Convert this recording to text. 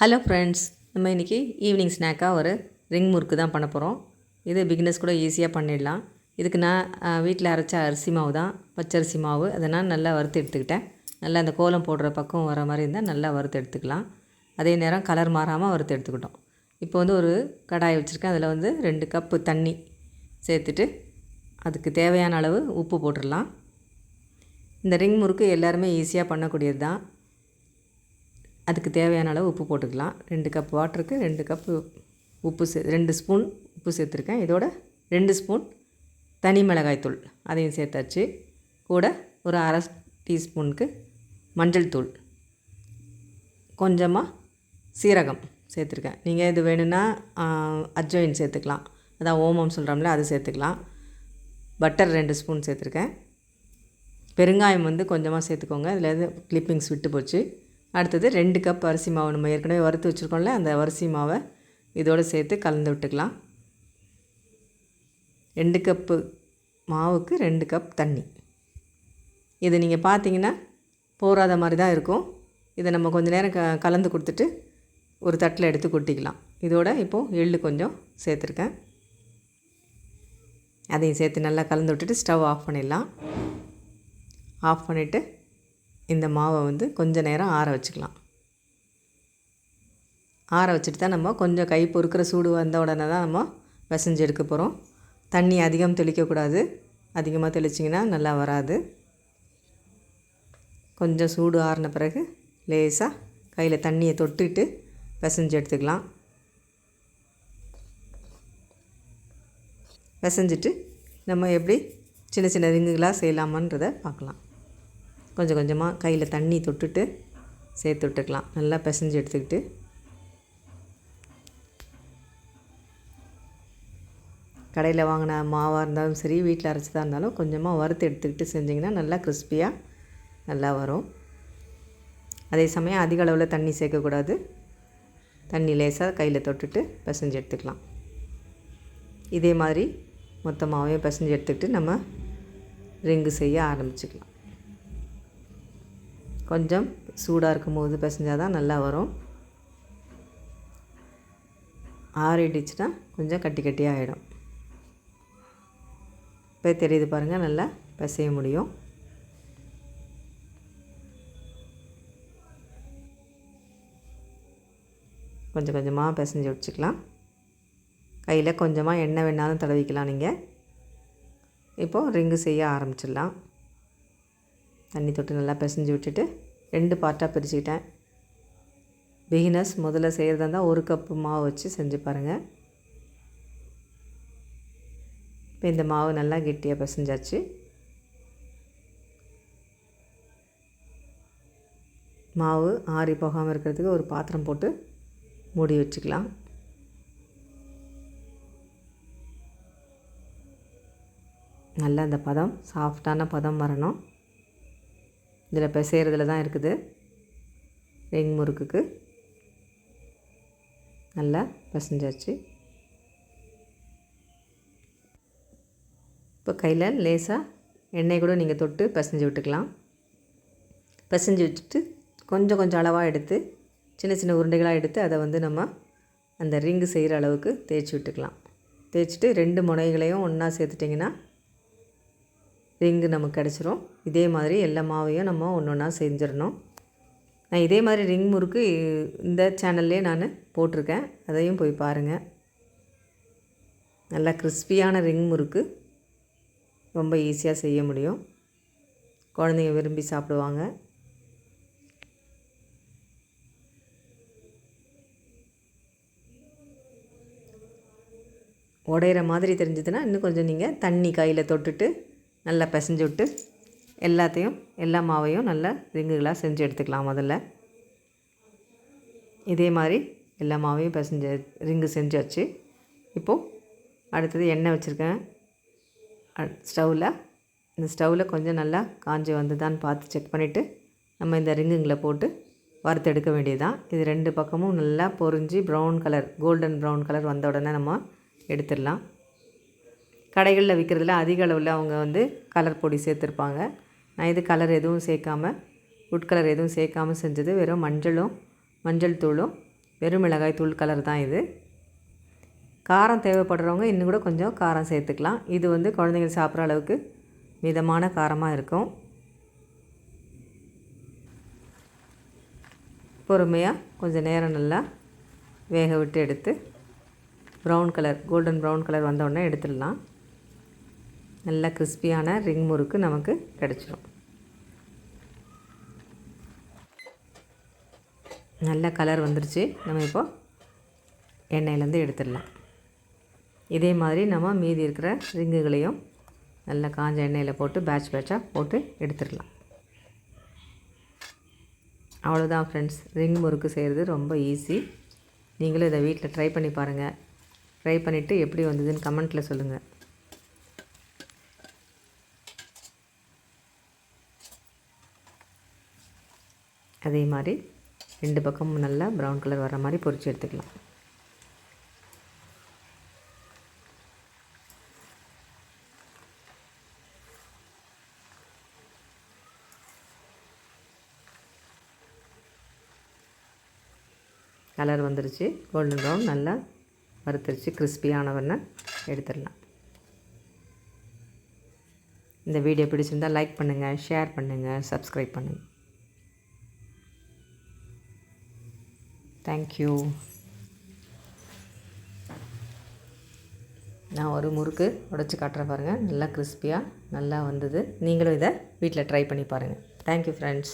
Hello friends நம்ம இன்றைக்கி evening ஸ்நாக்காக ஒரு ரிங் முறுக்கு தான் பண்ண போகிறோம் இது பிகினஸ் கூட ஈஸியாக பண்ணிடலாம். இதுக்கு நான் வீட்டில் அரைச்ச அரிசி மாவு தான் பச்சரிசி மாவு. அதை நான் நல்லா வறுத்து எடுத்துக்கிட்டேன். நல்லா அந்த கோலம் போடுற பக்கம் வர மாதிரி இருந்தால் நல்லா வறுத்து எடுத்துக்கலாம். அதே நேரம் கலர் மாறாமல் வறுத்து எடுத்துக்கிட்டோம். இப்போ வந்து ஒரு கடாய் வச்சுருக்கேன். அதில் வந்து ரெண்டு கப்பு தண்ணி சேர்த்துட்டு அதுக்கு தேவையான அளவு உப்பு போட்டுடலாம். இந்த ரிங் முறுக்கு எல்லாருமே ஈஸியாக பண்ணக்கூடியது தான். அதுக்கு தேவையான அளவு உப்பு போட்டுக்கலாம். ரெண்டு கப் வாட்டருக்கு ரெண்டு கப்பு உப்பு சே ரெண்டு ஸ்பூன் உப்பு சேர்த்துருக்கேன். இதோட ரெண்டு ஸ்பூன் தனி மிளகாய் தூள் அதையும் சேர்த்தாச்சு. கூட ஒரு அரை டீஸ்பூனுக்கு மஞ்சள் தூள். கொஞ்சமாக சீரகம் சேர்த்துருக்கேன். நீங்கள் இது வேணும்னா அஜ்வைன் சேர்த்துக்கலாம். அதான் ஓமம் சொல்கிறோம்ல அது சேர்த்துக்கலாம். பட்டர் ரெண்டு ஸ்பூன் சேர்த்துருக்கேன். பெருங்காயம் வந்து கொஞ்சமாக சேர்த்துக்கோங்க. இதில் கிளிப்பிங்ஸ் விட்டு போச்சு. அடுத்தது ரெண்டு கப் அரிசி மாவு நம்ம ஏற்கனவே வறுத்து வச்சுருக்கோம்ல அந்த அரிசி மாவை இதோடு சேர்த்து கலந்து விட்டுக்கலாம். ரெண்டு கப்பு மாவுக்கு ரெண்டு கப் தண்ணி. இது நீங்கள் பார்த்தீங்கன்னா போராத மாதிரி தான் இருக்கும். இதை நம்ம கொஞ்சம் நேரம் க கலந்து கொடுத்துட்டு ஒரு தட்டில் எடுத்து கொட்டிக்கலாம். இதோட இப்போது எள்ளு கொஞ்சம் சேர்த்துருக்கேன். அதையும் சேர்த்து நல்லா கலந்து விட்டுட்டு ஸ்டவ் ஆஃப் பண்ணிடலாம். ஆஃப் பண்ணிவிட்டு இந்த மாவை வந்து கொஞ்ச நேரம் ஆற வச்சுக்கலாம். ஆற வச்சுட்டு தான் நம்ம கொஞ்சம் கை பொறுக்கிற சூடு வந்த உடனே தான் நம்ம பிசைஞ்சு எடுக்க போகிறோம் தண்ணி அதிகம் தெளிக்கக்கூடாது அதிகமாக தெளிச்சிங்கன்னா நல்லா வராது. கொஞ்சம் சூடு ஆறின பிறகு லேசாக கையில் தண்ணியை தொட்டுட்டு பிசைஞ்சு எடுத்துக்கலாம். பிசைஞ்சிட்டு நம்ம எப்படி சின்ன சின்ன ரிங்குகளாக செய்யலாமான்றதை பார்க்கலாம். கொஞ்சம் கொஞ்சமாக கையில் தண்ணி தொட்டுட்டு சேர்த்து விட்டுக்கலாம். நல்லா பிசைஞ்சு எடுத்துக்கிட்டு. கடையில் வாங்கின மாவாக இருந்தாலும் சரி வீட்டில் அரைச்சதாக இருந்தாலும் கொஞ்சமாக வறுத்து எடுத்துக்கிட்டு செஞ்சிங்கன்னா நல்லா கிறிஸ்பியாக நல்லா வரும். அதே சமயம் அதிக அளவில் தண்ணி சேர்க்கக்கூடாது. தண்ணி லேசாக கையில் தொட்டுட்டு பிசைஞ்சு எடுத்துக்கலாம். இதே மாதிரி மொத்தமாகவே பிசைஞ்சு எடுத்துக்கிட்டு நம்ம ரிங்கு செய்ய ஆரம்பிச்சுக்கலாம். கொஞ்சம் சூடாக இருக்கும்போது பிசைஞ்சால் தான் நல்லா வரும். ஆறிடுச்சுன்னா கொஞ்சம் கட்டி கட்டியாக ஆகிடும் இப்போ தெரியுது பாருங்கள் நல்லா பிசைய முடியும். கொஞ்சம் கொஞ்சமாக பிசைஞ்சு வச்சுக்கலாம். கையில் கொஞ்சமாக எண்ணெய் வேணாலும் தடவிக்கலாம் நீங்கள் இப்போது ரிங்கு செய்ய ஆரம்பிச்சிடலாம். தண்ணி தொட்டு நல்லா பிசைஞ்சு விட்டுட்டு ரெண்டு பார்ட்டாக பிரிச்சுக்கிட்டேன். பிகினர்ஸ் முதல்ல செய்கிறதா இருந்தால் ஒரு கப்பு மாவு வச்சு செஞ்சு பாருங்கள் இப்போ இந்த மாவு நல்லா கெட்டியாக பிசைஞ்சாச்சு. மாவு ஆறி போகாமல் இருக்கிறதுக்கு ஒரு பாத்திரம் போட்டு மூடி வச்சுக்கலாம். நல்லா அந்த பதம் சாஃப்டான பதம் வரணும். இதில் பிசைகிறதுல தான் இருக்குது. ரிங் முறுக்குக்கு நல்லா பசஞ்சாச்சு. இப்போ கையில் லேசாக எண்ணெய் கூட நீங்கள் தொட்டு பசஞ்சு விட்டுக்கலாம். பிசைஞ்சு வச்சுட்டு கொஞ்சம் கொஞ்சம் அளவாக எடுத்து சின்ன சின்ன உருண்டைகளாக எடுத்து அதை வந்து நம்ம அந்த ரிங்கு செய்கிற அளவுக்கு தேய்ச்சி விட்டுக்கலாம். தேய்ச்சிட்டு ரெண்டு முனைகளையும் ஒன்றா சேர்த்துட்டிங்கன்னா ரிங்கு நமக்கு கிடச்சிரும். இதே மாதிரி எல்லா மாவையும் நம்ம ஒன்று ஒன்றா செஞ்சிடணும். நான் இதே மாதிரி ரிங் முறுக்கு இந்த சேனல்லே நான் போட்டிருக்கேன். அதையும் போய் பாருங்கள் நல்லா கிறிஸ்பியான ரிங் முறுக்கு. ரொம்ப ஈஸியாக செய்ய முடியும். குழந்தைங்க விரும்பி சாப்பிடுவாங்க. உடையிற மாதிரி தெரிஞ்சதுன்னா இன்னும் கொஞ்சம் நீங்கள் தண்ணி கையில் தொட்டுட்டு நல்லா பிசைஞ்சு விட்டு எல்லாத்தையும் எல்லா மாவையும் நல்லா ரிங்குகளாக செஞ்சு எடுத்துக்கலாம் முதல்ல. இதே மாதிரி எல்லா மாவையும் பிசைஞ்சு ரிங்கு செஞ்சாச்சு. இப்போது அடுத்தது எண்ணெய் வச்சுருக்கேன். ஸ்டவ்வில் இந்த ஸ்டவ்வில் கொஞ்சம் நல்லா காஞ்சி வந்துதான்னு பார்த்து செக் பண்ணிவிட்டு நம்ம இந்த ரிங்குங்களை போட்டு வறுத்தெடுக்க வேண்டியதுதான். இது ரெண்டு பக்கமும் நல்லா பொறிஞ்சு brown colour golden brown colour வந்த உடனே நம்ம எடுத்துடலாம். கடைகளில் விற்கிறதுல அதிக அளவில் அவங்க வந்து கலர் பொடி சேர்த்துருப்பாங்க. நான் இது கலர் எதுவும் சேர்க்காம உட் கலர் எதுவும் சேர்க்காமல் செஞ்சது வெறும் மஞ்சளும் மஞ்சள் தூளும் வெறும் மிளகாய் தூள் கலர் தான் இது. காரம் தேவைப்படுறவங்க இன்னும் கூட கொஞ்சம் காரம் சேர்த்துக்கலாம். இது வந்து குழந்தைங்க சாப்பிட்ற அளவுக்கு மிதமான காரமாக இருக்கும். பொறுமையாக கொஞ்சம் நேரம் நல்லா வேக விட்டு எடுத்து brown colour golden brown colour வந்தோடனே எடுத்துடலாம். நல்லா கிறிஸ்பியான ரிங் முறுக்கு நமக்கு கிடச்சிரும். நல்ல கலர் வந்துருச்சு. நம்ம இப்போ எண்ணெயிலேருந்து எடுத்துடலாம். இதே மாதிரி நம்ம மீதி இருக்கிற ரிங்குகளையும் நல்லா காஞ்ச எண்ணெயில் போட்டு பேட்ச் பேட்சாக போட்டு எடுத்துடலாம். அவ்வளோதான் ஃப்ரெண்ட்ஸ் ரிங் முறுக்கு செய்கிறது ரொம்ப ஈஸி நீங்களும் இதை வீட்டில் ட்ரை பண்ணி பாருங்கள் ட்ரை பண்ணிவிட்டு எப்படி வந்ததுன்னு கமெண்ட்டில் சொல்லுங்கள் அதே மாதிரி ரெண்டு பக்கமும் நல்லா ப்ரௌன் கலர் வர மாதிரி பொரித்து எடுத்துக்கலாம். கலர் வந்துருச்சு. கோல்டன் ப்ரௌன் நல்லா வறுத்துருச்சு. கிறிஸ்பியானவன்னு எடுத்துடலாம். இந்த வீடியோ பிடிச்சிருந்தால் லைக் பண்ணுங்கள் ஷேர் பண்ணுங்கள் சப்ஸ்கிரைப் பண்ணுங்கள் தேங்க்யூ நான் ஒரு முறுக்கு உடச்சி காட்டுறேன் பாருங்கள் நல்லா கிறிஸ்பியாக நல்லா வந்தது. நீங்களும் இதை வீட்டில் ட்ரை பண்ணி பாருங்கள் தேங்க்யூ ஃப்ரெண்ட்ஸ்